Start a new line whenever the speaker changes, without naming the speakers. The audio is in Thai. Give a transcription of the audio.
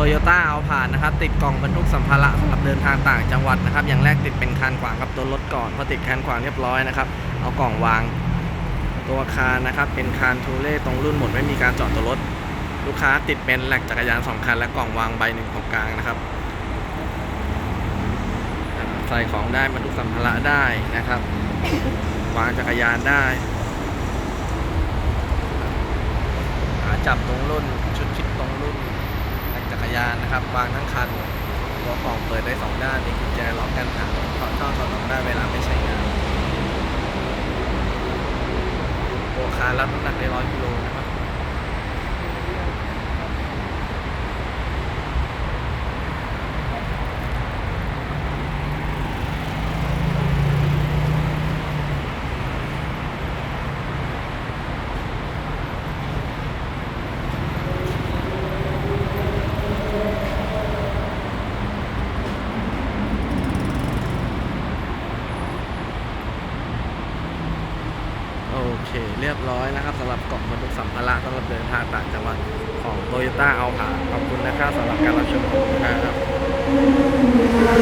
โตโยต้าเอาผ่านนะครับ ติดกล่องบรรทุกสัมภาระสำหรับเดินทางต่างจังหวัดนะครับ อย่างแรกติดเป็นคานขวางกับตัวรถก่อนพอติดคานขวางเรียบร้อยนะครับ เอากล่องวาง ตัวคานนะครับ เป็นคานทูเล่ตรงรุ่นหมดไม่มีการจาะตัวรถ ลูกค้าติดเป็นแหลกจักรยานสองคันและกล่องวางใบหนึ่งตรงกลางนะครับ ใส่ของได้บรรทุกสัมภาระได้นะครับ วางจักรยานได้ขาจับตรงรุ่นชุดคิดตรงรุ่น ยานนะครับวางทั้งคันตัวกล่องเปิดได้สองด้านมีกุญแจล็อกกันหางถอดเข้าถอดออกได้เวลาไม่ใช้งานตัวคารับน้ำหนักได้ร้อยกิโลนะครับ เค เรียบร้อยนะครับสำหรับกล่องบรรทุกสัมภาระสำหรับเดินทางต่างจังหวัดของโตโยต้าเอาผาขอบคุณนะครับสำหรับการรับชมครับ